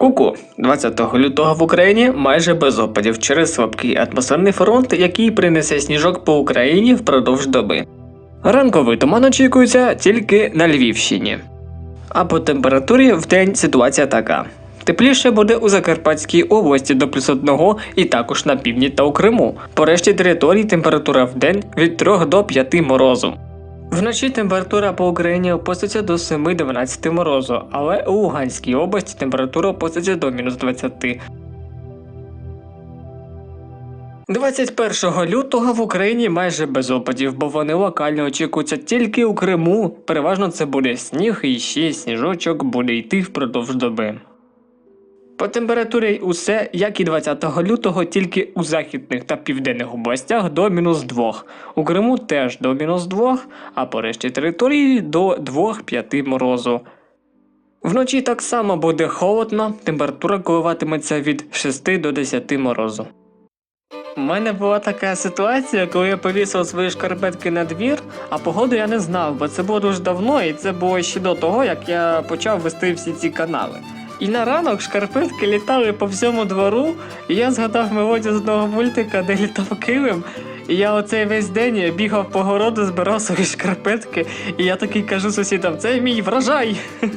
Куку 20 лютого в Україні майже без опадів через слабкий атмосферний фронт, який принесе сніжок по Україні впродовж доби. Ранковий туман очікується тільки на Львівщині. А по температурі в день ситуація така. Тепліше буде у Закарпатській області до плюс 1 і також на півдні та у Криму. По решті територій температура в день від 3 до 5 морозу. Вночі температура по Україні опуститься до 7-12 морозу, але у Луганській області температура опуститься до мінус 20. 21 лютого в Україні майже без опадів, бо вони локально очікуються тільки у Криму. Переважно це буде сніг і ще сніжочок буде йти впродовж доби. По температурі усе, як і 20 лютого, тільки у західних та південних областях до мінус 2. У Криму теж до мінус 2, а по решті території до 2-5 морозу. Вночі так само буде холодно, температура коливатиметься від 6 до 10 морозу. У мене була така ситуація, коли я повісив свої шкарпетки на двір, а погоду я не знав, бо це було дуже давно, і це було ще до того, як я почав вести всі ці канали. І на ранок шкарпетки літали по всьому двору, і я згадав мелодію з одного мультика, де літав килим. І я оцей весь день бігав по городу, збирав свої шкарпетки, і я такий кажу сусідам, це мій врожай.